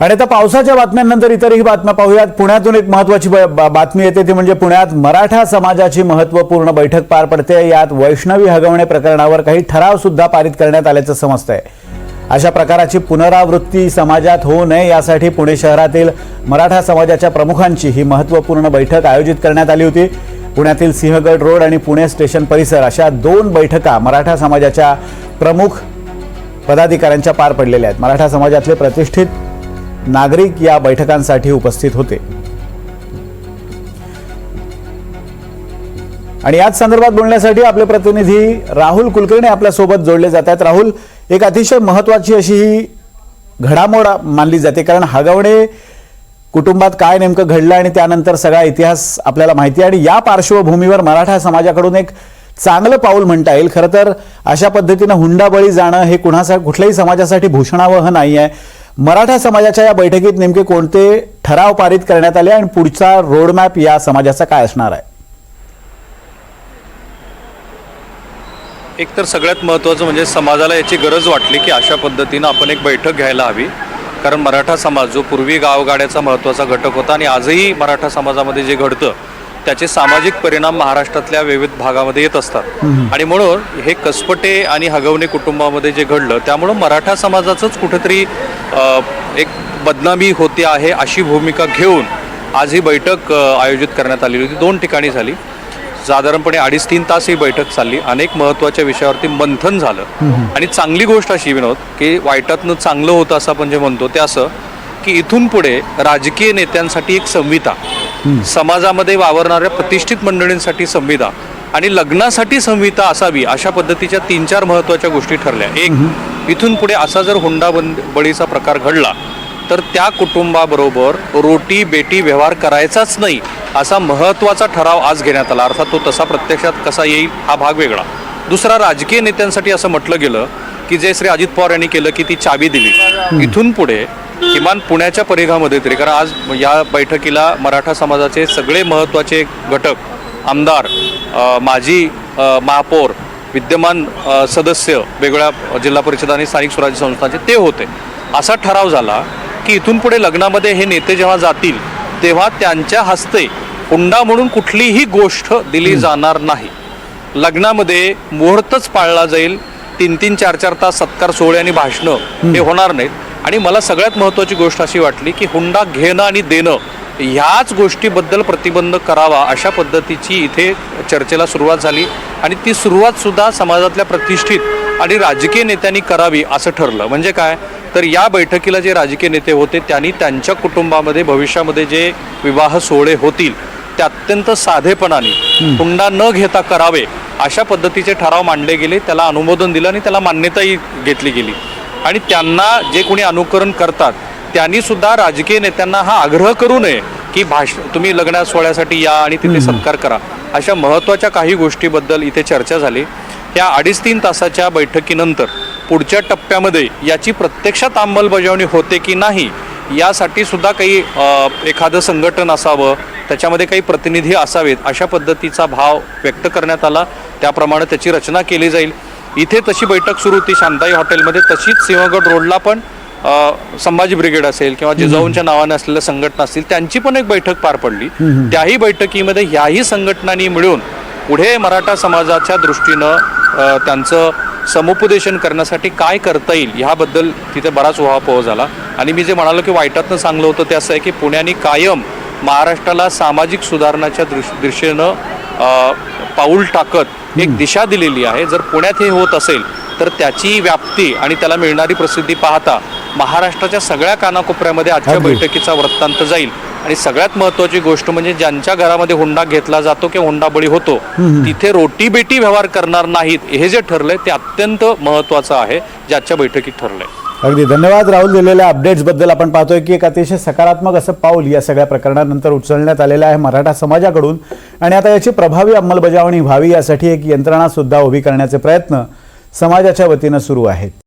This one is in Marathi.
आणि आता पावसाच्या बातम्यांनंतर इतरही बातम्या पाहूयात. पुण्यातून एक महत्वाची ब- बातमी येते ती म्हणजे पुण्यात मराठा समाजाची महत्त्वपूर्ण बैठक पार पडते. यात वैष्णवी हगवणे प्रकरणावर काही ठराव सुद्धा पारित करण्यात आल्याचं समजतंय. अशा प्रकाराची पुनरावृत्ती समाजात होऊ नये यासाठी पुणे शहरातील मराठा समाजाच्या प्रमुखांची ही महत्त्वपूर्ण बैठक आयोजित करण्यात आली होती. पुण्यातील सिंहगड रोड आणि पुणे स्टेशन परिसर अशा दोन बैठका मराठा समाजाच्या प्रमुख पदाधिकाऱ्यांच्या पार पडलेल्या आहेत. मराठा समाजातले प्रतिष्ठित नागरिक या बैठकांसाठी उपस्थित होते. आणि याच संदर्भात बोलण्यासाठी आपले प्रतिनिधी राहुल कुलकर्णी आपल्यासोबत जोडले जात आहेत. राहुल एक अतिशय महत्वाची अशी ही घडामोड मानली जाते. कारण हगवणे कुटुंबात काय नेमकं घडलं आणि त्यानंतर सगळा इतिहास आपल्याला माहिती आहे. आणि या पार्श्वभूमीवर मराठा समाजाकडून एक चांगलं पाऊल म्हणता येईल. खरं तर अशा पद्धतीनं हुंडाबळी जाणं हे कुणासा कुठल्याही समाजासाठी भूषणावह नाही आहे. मराठा समाजाच्या या बैठकीत नेमके कोणते ठराव पारित करण्यात आले आणि पुढचा रोडमॅप या समाजाचा काय असणार आहे? एक तर सगळ्यात महत्त्वाचं म्हणजे समाजाला याची गरज वाटली की अशा पद्धतीनं आपण एक बैठक घ्यायला हवी. कारण मराठा समाज जो पूर्वी गावगाड्याचा महत्त्वाचा घटक होता आणि आजही मराठा समाजामध्ये जे घडतं त्याचे सामाजिक परिणाम महाराष्ट्रातल्या विविध भागामध्ये येत असतात. आणि म्हणून हे कसपटे आणि हगवणे कुटुंबामध्ये जे घडलं त्यामुळं मराठा समाजाचंच कुठेतरी एक बदनामी होते आहे अशी भूमिका घेऊन आज ही बैठक आयोजित करण्यात आलेली होती. दोन ठिकाणी झाली. साधारणपणे अडीच तीन तास ही बैठक चालली. अनेक महत्त्वाच्या विषयावरती मंथन झालं. आणि चांगली गोष्ट अशी विनोद की वाईटातनं चांगलं होतं असं आपण जे म्हणतो ते असं की इथून पुढे राजकीय नेत्यांसाठी एक संहिता समाजामध्ये वावरणाऱ्या प्रतिष्ठित मंडळींसाठी संहिता आणि लग्नासाठी संहिता असावी अशा पद्धतीच्या तीन चार महत्त्वाच्या गोष्टी ठरल्या. एक इथून पुढे असा जर हुंडा बंद बळीचा प्रकार घडला तर त्या कुटुंबाबरोबर रोटी बेटी व्यवहार करायचाच नाही असा महत्त्वाचा ठराव आज घेण्यात आला. अर्थात तो तसा प्रत्यक्षात कसा येईल हा भाग वेगळा. दुसरा राजकीय नेत्यांसाठी असं म्हटलं गेलं की जे श्री अजित पवार यांनी केलं की ती चाबी दिली. इथून पुढे किमान पुण्याच्या परिघामध्ये तरी कारण आज या बैठकीला मराठा समाजाचे सगळे महत्त्वाचे घटक आमदार माजी महापौर विद्यमान सदस्य वेगळ्या जिल्हा परिषद आणि स्थानिक स्वराज्य संस्थांचे ते होते. असा ठराव झाला की इथून पुढे लग्नामध्ये हे नेते जेव्हा जातील तेव्हा त्यांच्या हस्ते हुंडा म्हणून कुठलीही गोष्ट दिली जाणार नाही. लग्नामध्ये मुहूर्तच पाळला जाईल तीन तीन चार चार तास सत्कार सोहळे आणि भाषणं हे होणार नाहीत. आणि मला सगळ्यात महत्त्वाची गोष्ट अशी वाटली की हुंडा घेणं आणि देणं ह्याच गोष्टीबद्दल प्रतिबंध करावा अशा पद्धतीची इथे चर्चेला सुरुवात झाली. आणि ती सुरुवात सुद्धा समाजातल्या प्रतिष्ठित आणि राजकीय नेत्यांनी करावी असं ठरलं. म्हणजे काय? तर या बैठकीला जे राजकीय नेते होते त्यांनी त्यांच्या कुटुंबामध्ये भविष्यामध्ये जे विवाह सोहळे होतील ते अत्यंत साधेपणाने हुंडा न घेता करावे अशा पद्धतीचे ठराव मांडले गेले. त्याला अनुमोदन दिलं आणि त्याला मान्यताही घेतली गेली. आणि त्यांना जे कोणी अनुकरण करतात त्यांनी सुद्धा राजकीय नेत्यांना हा आग्रह करू नये की भाष तुम्ही लग्न सोहळ्यासाठी या आणि तिथे सत्कार करा. अशा महत्त्वाच्या काही गोष्टीबद्दल इथे चर्चा झाली. या अडीच तीन तासाच्या बैठकीनंतर पुढच्या टप्प्यामध्ये याची प्रत्यक्षात अंमलबजावणी होते की नाही यासाठी सुद्धा काही एखादं संघटन असावं त्याच्यामध्ये काही प्रतिनिधी असावेत अशा पद्धतीचा भाव व्यक्त करण्यात आला. त्याप्रमाणे त्याची रचना केली जाईल. इथे तशी बैठक सुरू होती शांताई हॉटेलमध्ये तशीच सिंहगड रोडला पण संभाजी ब्रिगेड असेल किंवा जिजाऊंच्या नावाने असलेल्या संघटना असतील त्यांची पण एक बैठक पार पडली. त्याही बैठकीमध्ये ह्याही संघटनांनी मिळून पुढे मराठा समाजाच्या दृष्टीनं त्यांचं समुपदेशन करण्यासाठी काय करता येईल ह्याबद्दल तिथे बराच उहापोह झाला. आणि मी जे म्हणालो की वाईटातनं सांगलं होतं ते असं आहे की पुण्याने कायम महाराष्ट्राला सामाजिक सुधारणाच्या दृश दिशेनं पाऊल टाकत एक दिशा दिलेली आहे. जर पुण्यात हे होत असेल तर त्याची व्याप्ती आणि त्याला मिळणारी प्रसिद्धी पाहता महाराष्ट्राच्या सगळ्या कानाकोपऱ्यामध्ये आजच्या. बैठकीचा वृत्तांत जाईल. आणि सगळ्यात महत्वाची गोष्ट म्हणजे ज्यांच्या घरामध्ये हुंडा घेतला जातो किंवा हुंडा बळी होतो तिथे रोटी बेटी व्यवहार करणार नाहीत. हे जे ठरलंय ते अत्यंत महत्वाचं आहे जे आजच्या बैठकीत ठरलंय. अगदी धन्यवाद. राहुल दिलेल्या अपडेट्सबद्दल आपण पाहतोय की एक अतिशय सकारात्मक असं पाऊल या सगळ्या प्रकरणानंतर उचलण्यात आलेलं आहे मराठा समाजाकडून. आणि आता याची प्रभावी अंमलबजावणी व्हावी यासाठी एक यंत्रणा सुद्धा उभी करण्याचे प्रयत्न समाजाच्या वतीनं सुरू आहेत.